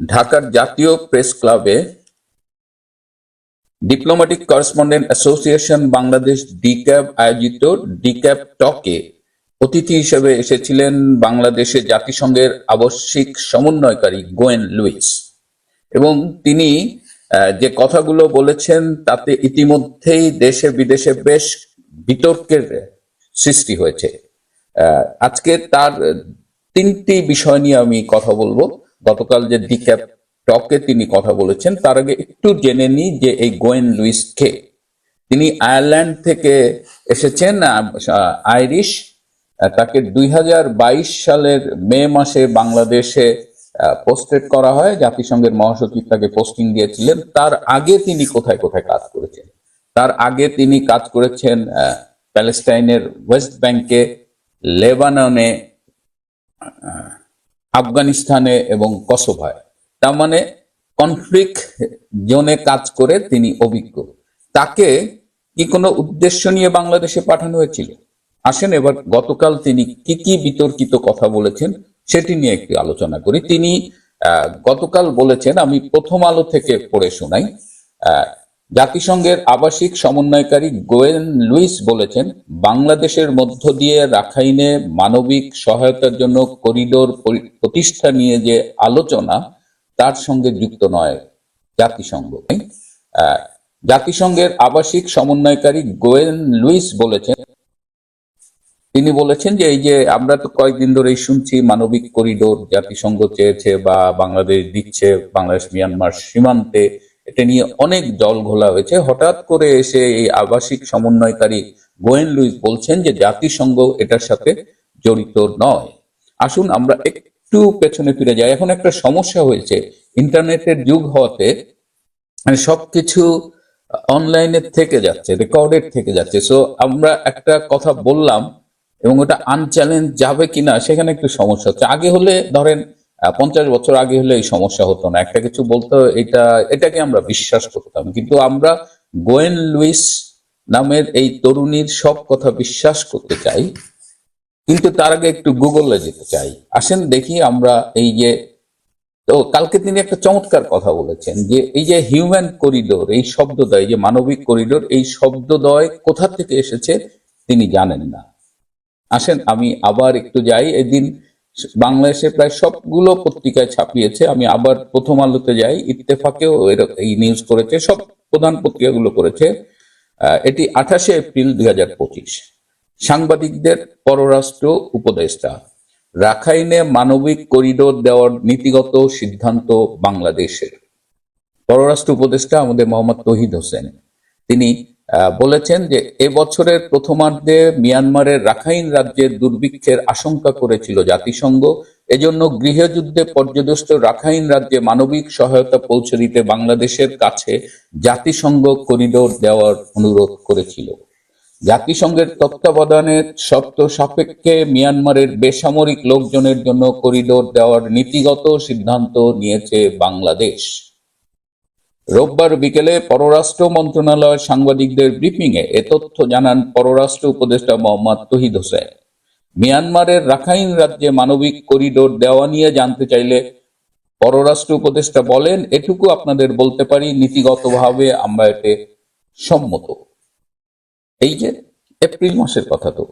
ঢাকার জাতীয় প্রেস ক্লাবে diplomatic correspondent association Bangladesh DCAB আয়োজিত ডিক্যাব টকে অতিথি হিসেবে এসেছিলেন বাংলাদেশে জাতিসংঘের আবশ্যিক সমন্বয়কারী গোয়েন লুইস। এবং তিনি যে কথাগুলো বলেছেন তাতে ইতিমধ্যেই দেশে বিদেশে বেশ বিতর্কের সৃষ্টি হয়েছে। আজকে তার তিনটি বিষয় নিয়ে আমি কথা বলব। গতকাল যে ডিক্যাপ টকে তিনি কথা বলেছেন, তার আগে একটু জেনে নিই যে এই গোয়েন লুইস কে। তিনি আয়ারল্যান্ড থেকে এসেছেন আইরিশ তাকে দুই হাজার বাইশ সালের মে মাসে বাংলাদেশে পোস্টেড করা হয়। জাতিসংঘের মহাসচিব তাকে পোস্টিং দিয়েছিলেন। তার আগে তিনি কোথায় কোথায় কাজ করেছেন? তার আগে তিনি কাজ করেছেন প্যালেস্টাইনের ওয়েস্ট ব্যাংকে, লেবাননে আফগানিস্তানে এবং কসোভায়। তার মানে কনফ্লিক্ট জোনে কাজ করে তিনি অভিজ্ঞ। তাকে কি কোনো উদ্দেশ্য নিয়ে বাংলাদেশে পাঠানো হয়েছিল? আসেন এবার গতকাল তিনি কি কি বিতর্কিত কথা বলেছেন সেটি নিয়ে একটু আলোচনা করি। তিনি গতকাল বলেছেন, আমি প্রথম আলো থেকে পড়ে শোনাই জাতিসংঘের আবাসিক সমন্বয়কারী গোয়েন লুইস বলেছেন, বাংলাদেশের মধ্য দিয়ে রাখাইনে মানবিক সহায়তার জন্য করিডোর প্রতিষ্ঠা নিয়ে যে আলোচনা, তার সঙ্গে যুক্ত নয় জাতিসংঘ। জাতিসংঘের আবাসিক সমন্বয়কারী গোয়েন লুইস বলেছেন, তিনি বলেছেন যে এই যে আমরা তো কয়েকদিন ধরেই শুনছি মানবিক করিডোর জাতিসংঘ চেয়েছে বা বাংলাদেশ দিচ্ছে বাংলাদেশ মিয়ানমার সীমান্তে এটা নিয়ে অনেক জল ঘোলা হয়েছে। হঠাৎ করে এসে এই আবাসিক সমন্বয়কারী গোয়েন লুইস বলছেন যে জাতিসংঘ এটার সাথে জড়িত নয়। আসুন আমরা একটু পেছনে ফিরে যাই। এখন একটা সমস্যা হয়েছে। ইন্টারনেটের যুগ হওয়াতে মানে সবকিছু অনলাইনে থেকে যাচ্ছে, রেকর্ডেড থেকে যাচ্ছে। সো আমরা একটা কথা বললাম এবং ওটা আনচ্যালেঞ্জ যাবে কিনা সেখানে একটু সমস্যা হচ্ছে। আগে হলে ধরেন পঞ্চাশ বছর আগে হলে এই সমস্যা হতো না। একটা কিছু বলতো এটা, এটাকে আমরা বিশ্বাস করতাম। কিন্তু আমরা গোয়েন লুইস নামের এই তরুণীর সব কথা বিশ্বাস করতে চাই, কিন্তু তার আগে একটু গুগলে যেতে চাই। আসেন দেখি আমরা এই যে, তো কালকে তিনি একটা চমৎকার কথা বলেছেন যে, এই যে হিউম্যান করিডোর, এই শব্দদ্বয় যে মানবিক করিডোর, এই শব্দদ্বয় কোথা থেকে এসেছে তিনি জানেন না। আসেন আমি আবার একটু যাই, এদিন বাংলাদেশে প্রায় সবগুলো পত্রিকায় ছাপিয়েছে। আমি আবার প্রথম আলোতে যাই, ইত্তেফাকেও এই নিউজ করেছে, সব প্রধান পত্রিকাগুলো করেছে। এটি আঠাশে এপ্রিল দুই হাজার পঁচিশ। সাংবাদিকদের পররাষ্ট্র উপদেষ্টা। রাখাইনে মানবিক করিডোর দেওয়ার নীতিগত সিদ্ধান্ত বাংলাদেশের। পররাষ্ট্র উপদেষ্টা আমাদের মোহাম্মদ তহিদ হোসেন। তিনি বলেছেন যে এবছরের প্রথমার্ধে মিয়ানমারের রাখাইন রাজ্যে দুর্ভিক্ষের আশঙ্কা করেছিল জাতিসংঘ। এজন্য গৃহযুদ্ধে পর্যদস্ত রাখাইন রাজ্যে মানবিক সহায়তা পৌঁছে দিতে বাংলাদেশের কাছে জাতিসংঘ করিডোর দেওয়ার অনুরোধ করেছিল। জাতিসংঘের তত্ত্বাবধানের শর্ত সাপেক্ষে মিয়ানমারের বেসামরিক লোকজনের জন্য করিডোর দেওয়ার নীতিগত সিদ্ধান্ত নিয়েছে বাংলাদেশ। রোববার বিকেলে পররাষ্ট্র মন্ত্রণালয়ের সাংবাদিকদের ব্রিফিং এ এ তথ্য জানান পররাষ্ট্র উপদেষ্টা মোহাম্মদ তহিদ হোসেন। মিয়ানমারের রাখাইন রাজ্যে মানবিক করিডোর দেওয়া নিয়ে জানতে চাইলে পররাষ্ট্র উপদেষ্টা বলেন, এটুকু আপনাদের বলতে পারি, নীতিগতভাবে আমরা এতে সম্মত। এই যে এপ্রিল মাসের কথা তো।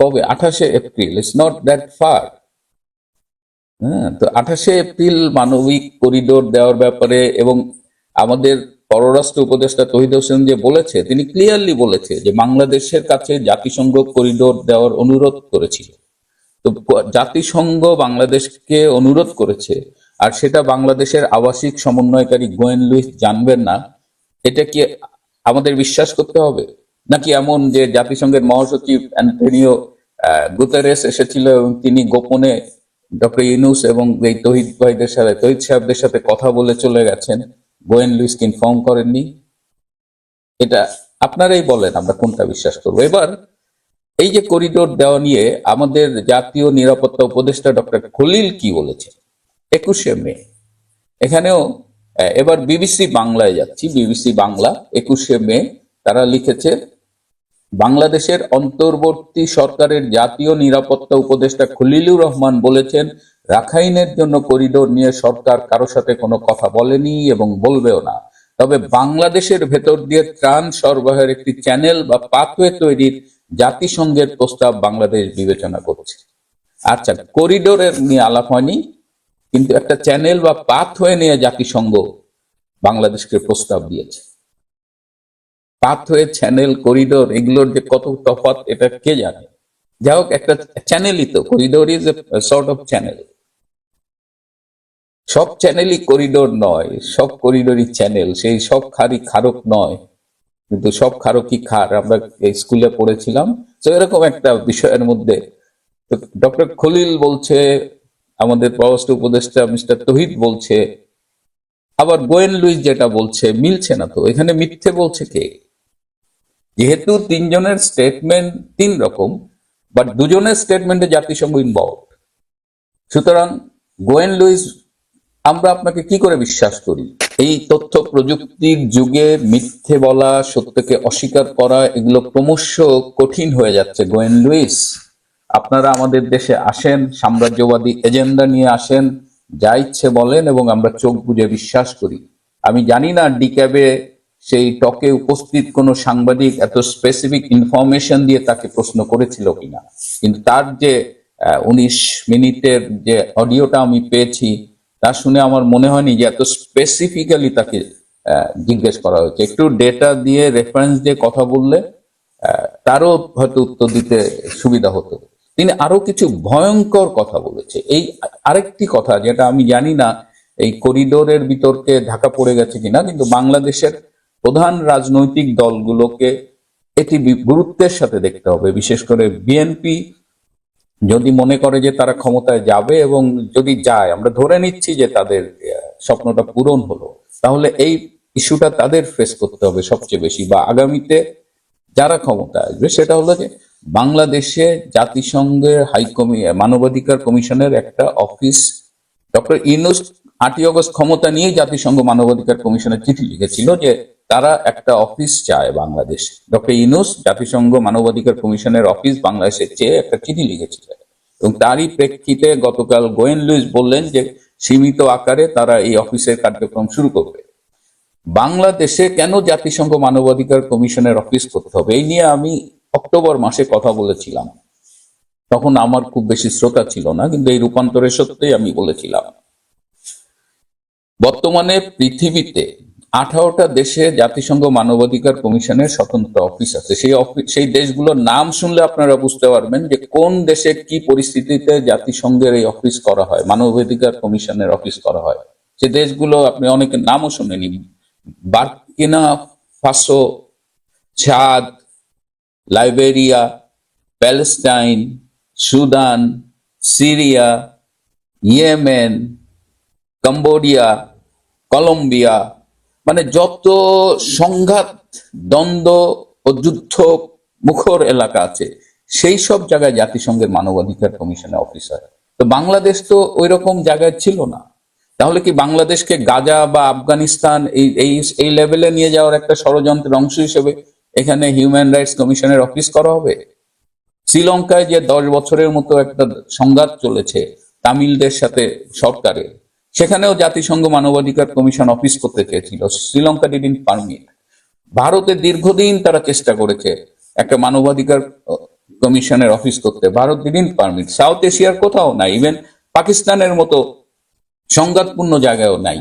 কবে? আঠাশে April. It's not that far হ্যাঁ তো আঠাশে এপ্রিল মানবিক করিডোর দেওয়ার ব্যাপারে এবং আমাদের পররাষ্ট্র উপদেষ্টা তহিদ হোসেন যে বলেছে, তিনি ক্লিয়ারলি বলেছে যে বাংলাদেশের কাছে জাতিসংঘ করিডোর দেওয়ার অনুরোধ করেছিল। তো জাতিসংঘ বাংলাদেশকে অনুরোধ করেছে, আর সেটা বাংলাদেশের আবাসিক সমন্বয়কারী গোয়েন লুইস জানবেন না, এটা কি আমাদের বিশ্বাস করতে হবে? নাকি এমন যে জাতিসংঘের মহাসচিব অ্যান্টনিও গুতেরেস এসেছিল এবং তিনি গোপনে ডক্টর ইউনুস এবং এই তহিদ ভাইদের সাথে, তহিদ সাহেবদের সাথে কথা বলে চলে গেছেন। গোয়েন লুইসকে ইনফর্ম করেননি। এটা আপনারাই বলেন, আমরা কোনটা বিশ্বাস করব। এবার এই যে করিডোর দেওয়া নিয়ে আমাদের জাতীয় নিরাপত্তা উপদেষ্টা ডক্টর খলিল কি বলেছে একুশে মে। এখানেও এবার বিবিসি বাংলায় যাচ্ছি, বিবিসি বাংলা, একুশে মে, তারা লিখেছে বাংলাদেশের অন্তর্বর্তী সরকারের জাতীয় নিরাপত্তা উপদেষ্টা খলিলুর রহমান বলেছেন, রাখাইনের জন্য করিডোর নিয়ে সরকার কারও সাথে কোনো কথা বলেনি এবং বলবেও না। তবে বাংলাদেশের ভেতর দিয়ে ত্রাণ সরবরাহের একটি চ্যানেল বা পাথওয়ে তৈরির জাতিসংঘের প্রস্তাব বাংলাদেশ বিবেচনা করছে। আচ্ছা করিডোরের নিয়ে আলাপ হয়নি, কিন্তু একটা চ্যানেল বা পাথওয়ে নিয়ে জাতিসংঘ বাংলাদেশকে প্রস্তাব দিয়েছে। পাথওয়ে চ্যানেল করিডোর এগুলোর যে কত তফাৎ, এটা কে জানে? যাই হোক, একটা চ্যানেলই তো corridor is a sort of channel সব চ্যানেলই করিডোর নয়, সব করিডোরই চ্যানেল সেই সব খারি খারক নয়, কিন্তু সব খারকই খার, আমরা স্কুলে পড়েছিলাম। তো এরকম একটা বিষয়ের মধ্যে ডক্টর খলিল বলছে, আমাদের পররাষ্ট্র উপদেষ্টা মিস্টার তহিদ বলছে, আবার গোয়েন লুইস যেটা বলছে, মিলছে না তো, এখানে মিথ্যে বলছে কে? যেহেতু তিনজনের স্টেটমেন্ট তিন রকম বাট দুজনের স্টেটমেন্টে জাতিসংঘ ইনভলভ সুতরাং গোয়েন লুইস, আমরা আপনাকে কি করে বিশ্বাস করি? এই তথ্য প্রযুক্তির যুগে মিথ্যে বলা, সত্যকে অস্বীকার করা, এগুলো ক্রমশ কঠিন হয়ে যাচ্ছে। গোয়েন লুইস, আপনারা আমাদের দেশে আসেন, সাম্রাজ্যবাদী এজেন্ডা নিয়ে আসেন, যা ইচ্ছে বলেন এবং আমরা চোখ বুজে বিশ্বাস করি। আমি জানি না ডিক্যাবে সেই টকে উপস্থিত কোনো সাংবাদিক এত স্পেসিফিক ইনফরমেশন দিয়ে তাকে প্রশ্ন করেছিল কিনা। কিন্তু তার যে উনিশ মিনিটের যে অডিওটা আমি পেয়েছি, তা শুনে আমার মনে হয়নি যে এত স্পেসিফিক্যালি তাকে জিজ্ঞেস করা হয়েছে। একটু ডেটা দিয়ে রেফারেন্স দিয়ে কথা বললে তারও হয়তো উত্তর দিতে সুবিধা হতো। তিনি আরও কিছু ভয়ঙ্কর কথা বলেছে। এই আরেকটি কথা যেটা আমি জানি না, এই করিডোরের বিতর্কে ঢাকা পড়ে গেছে কিনা, কিন্তু বাংলাদেশের প্রধান রাজনৈতিক দলগুলোকে এটি গুরুত্বের সাথে দেখতে হবে। বিশেষ করে বিএনপি যদি মনে করে যে তারা ক্ষমতায় যাবে এবং যদি যায়, আমরা ধরে নিচ্ছি যে তাদের স্বপ্নটা পূরণ হলো, তাহলে এই ইস্যুটা তাদের ফেস করতে হবে সবচেয়ে বেশি। বা আগামীতে যারা ক্ষমতায় আসবে, সেটা হলো যে বাংলাদেশে জাতিসংঘের হাইকমি মানবাধিকার কমিশনের একটা অফিস, ডক্টর ইউনুস আটই অগস্ট ক্ষমতা নিয়ে জাতিসংঘ মানবাধিকার কমিশনের চিঠি লিখেছিল যে তারা একটা অফিস চায় বাংলাদেশ। ডক্টর ইউনুস জাতিসংঘ মানবাধিকার কমিশনের অফিস বাংলাদেশে চেয়ে একটা চিঠি লিখেছিলেন। এবং তারই প্রেক্ষিতে গতকাল গোয়েন লুইস বললেন যে, সীমিত আকারে তারা এই অফিসের কার্যক্রম শুরু করবে। বাংলাদেশে কেন জাতিসংঘ মানবাধিকার কমিশনের অফিস করতে হবে? এই নিয়ে আমি অক্টোবর মাসে কথা বলেছিলাম। তখন আমার খুব বেশি শ্রোতা ছিল না, কিন্তু এই রূপান্তরের সত্যিই আমি বলেছিলাম। বর্তমানে পৃথিবীতে আঠারোটা দেশে জাতিসংঘ মানবাধিকার কমিশনের স্বতন্ত্র অফিস আছে। সেই অফিস সেই দেশগুলোর নাম শুনলে আপনারা বুঝতে পারবেন যে কোন দেশে কি পরিস্থিতিতে জাতিসংঘের এই অফিস করা হয়, মানবাধিকার কমিশনের অফিস করা হয়। সে দেশগুলো আপনি অনেকের নামও শুনেনি Burkina, Faso, Chad, Liberia, Palestine, Sudan, Syria, Yemen, Cambodia, Colombia মানে যত সংঘাত, দ্বন্দ্ব ও যুদ্ধ মুখর এলাকা আছে, সেই সব জায়গায় জাতিসংঘের মানবাধিকার কমিশনের অফিসার। তো বাংলাদেশ তো ওই রকম জায়গায় ছিল না। তাহলে কি বাংলাদেশকে গাজা বা আফগানিস্তান এই এই লেভেলে নিয়ে যাওয়ার একটা ষড়যন্ত্রের অংশ হিসেবে এখানে হিউম্যান রাইটস কমিশনের অফিস করা হবে? শ্রীলঙ্কায় যে দশ বছরের মতো একটা সংঘাত চলেছে, তামিলদের সাথে সরকারের সেখানেও জাতিসংঘ মানবাধিকার কমিশন অফিস করতে চেয়েছিল। শ্রীলঙ্কা ডিডিন পারমিট ভারতে দীর্ঘদিন তারা চেষ্টা করেছে একটা মানবাধিকার কমিশনের অফিস করতে। ভারত ডিডিন পারমিট সাউথ এশিয়ার কোথাও নাই। ইভেন পাকিস্তানের মতো সংঘাতপূর্ণ জায়গায়ও নাই।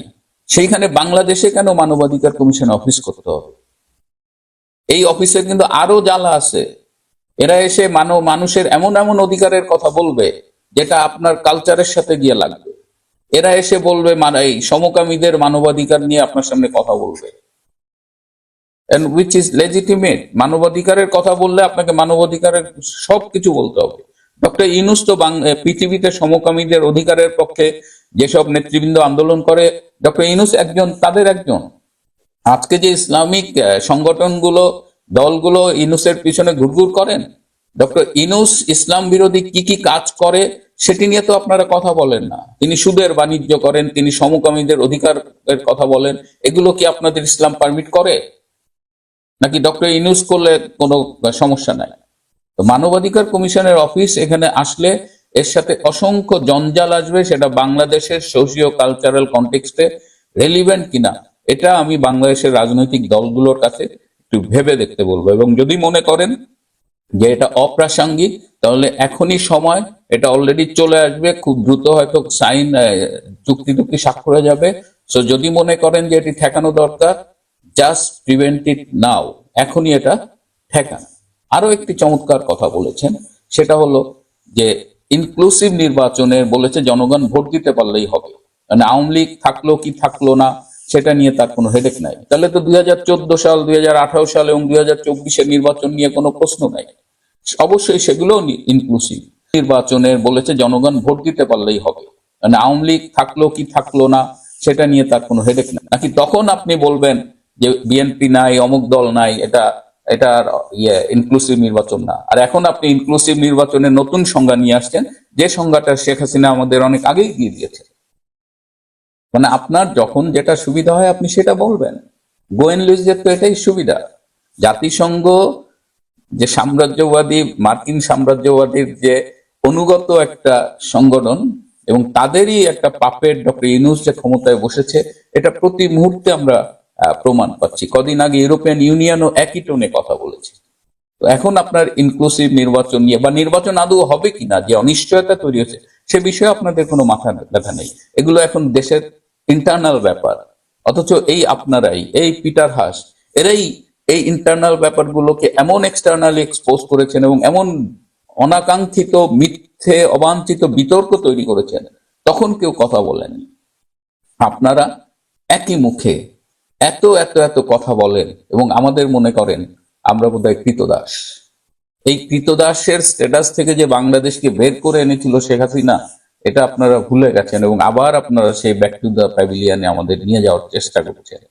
সেইখানে বাংলাদেশে কেন মানবাধিকার কমিশন অফিস করতে হবে? এই অফিসে কিন্তু আরও জ্বালা আছে। এরা এসে মানব, মানুষের এমন এমন অধিকারের কথা বলবে, যেটা আপনার কালচারের সাথে গিয়ে লাগবে। এরা এসে বলবে মানে এই সমকামীদের মানবাধিকার নিয়ে আপনার সামনে কথা বলবে। এন্ড উইচ ইজ লেজিটিমেট মানবাধিকারের কথা বললে আপনাকে মানবাধিকারের সব কিছু বলতে হবে। ডক্টর ইনুস তো পৃথিবীতে সমকামীদের অধিকারের পক্ষে যেসব নেতৃবৃন্দ আন্দোলন করে, ডক্টর ইনুস একজন, তাদের একজন। আজকে যে ইসলামিক সংগঠনগুলো, দলগুলো ইনুসের পিছনে ঘুরঘুর করেন, ডক্টর ইনুস ইসলাম বিরোধী কি কি কাজ করে সেটি নিয়ে তো আপনারা কথা বলেন না। তিনি সুদের বাণিজ্য করেন, তিনি সমকামীদের অধিকারের কথা বলেন। এগুলো কি আপনাদের ইসলাম পারমিট করে? নাকি ডক্টর ইনুস করলে কোনো সমস্যা নাই? তো মানবাধিকার কমিশনের অফিস এখানে আসলে এর সাথে অসংখ্য জঞ্জাল আসবে, সেটা বাংলাদেশের সোশিও কালচারাল কনটেক্সটে রেলিভেন্ট কিনা, এটা আমি বাংলাদেশের রাজনৈতিক দলগুলোর কাছে একটু ভেবে দেখতে বলব। এবং যদি মনে করেন যে এটা অপ্রাসঙ্গিক, তাহলে এখনই সময়, এটা অলরেডি চলে আসবে, খুব দ্রুত হয়তো সাইন চুক্তি টুক্তি স্বাক্ষর হয়ে যাবে। সো যদি মনে করেন যে এটি ঠেকানো দরকার জাস্ট প্রিভেন্ট ইট নাও এখনই এটা ঠেকান। আরও একটি চমৎকার কথা বলেছেন, সেটা হলো যে ইনক্লুসিভ নির্বাচনের বলেছে জনগণ ভোট দিতে পারলেই হবে। মানে আওয়ামী লীগ থাকল কি থাকল না, সেটা নিয়ে তার কোনো হেডেক নাই। তাহলে তো দুই হাজার চোদ্দ সাল, দুই হাজার আঠারো সাল এবং দুই হাজার নির্বাচন নিয়ে কোনো প্রশ্ন নাই। অবশ্যই সেগুলো ইনক্লুসিভ নির্বাচনের বলেছে জনগণ ভোট দিতে পারলেই হবে। মানে আওয়ামী লীগ থাকল কি থাকল না, সেটা নিয়ে তার কোনো হেডেক নাই নাকি তখন আপনি বলবেন যে বিএনপি নাই, অমুক দল নাই, এটা এটা ইয়ে ইনক্লুসিভ নির্বাচন না। আর এখন আপনি ইনক্লুসিভ নির্বাচনের নতুন সংজ্ঞা নিয়ে আসছেন, যে সংজ্ঞাটা শেখ হাসিনা আমাদের অনেক আগেই দিয়ে দিয়েছে। মানে আপনার যখন যেটা সুবিধা হয়, আপনি সেটা বলবেন। গোয়েন লুইজের তো এটাই সুবিধা। জাতিসংঘ যে সাম্রাজ্যবাদী, মার্কিন সাম্রাজ্যবাদীর যে অনুগত একটা সংগঠন এবং তাদেরই একটা পাপের ডক্টর ইউনুস যে ক্ষমতায় বসেছে, এটা প্রতি মুহূর্তে আমরা প্রমাণ পাচ্ছি। কদিন আগে ইউরোপিয়ান ইউনিয়নও একই টোনে কথা বলেছে। তো এখন আপনার ইনক্লুসিভ নির্বাচন নিয়ে, বা নির্বাচন আদৌ হবে কিনা, যে অনিশ্চয়তা তৈরি হয়েছে সে বিষয়ে আপনাদের কোনো মাথা ব্যথা নেই। এগুলো এখন দেশের ইন্টারনাল ব্যাপার। অথচ এই আপনারাই, এই পিটার হাস, এরাই এই ইন্টারনাল ব্যাপারগুলোকে এমন এক্সটার্নালি এক্সপোজ করেছেন এবং এমন অনাকাঙ্ক্ষিত, মিথ্যে, অবাঞ্ছিত বিতর্ক তৈরি করেছেন, তখন কেউ কথা বলেনি আপনারা একই মুখে এত এত এত কথা বলেন এবং আমাদের মনে করেন আমরা বোধহয় কৃতদাস। এই কৃতদাসের স্ট্যাটাস থেকে যে বাংলাদেশকে বের করে এনেছিল শেখ হাসিনা, এটা আপনারা ভুলে গেছেন এবং আবার আপনারা সেই ব্যাক টু দ্য প্যাভিলিয়ানে আমাদের নিয়ে যাওয়ার চেষ্টা করছেন।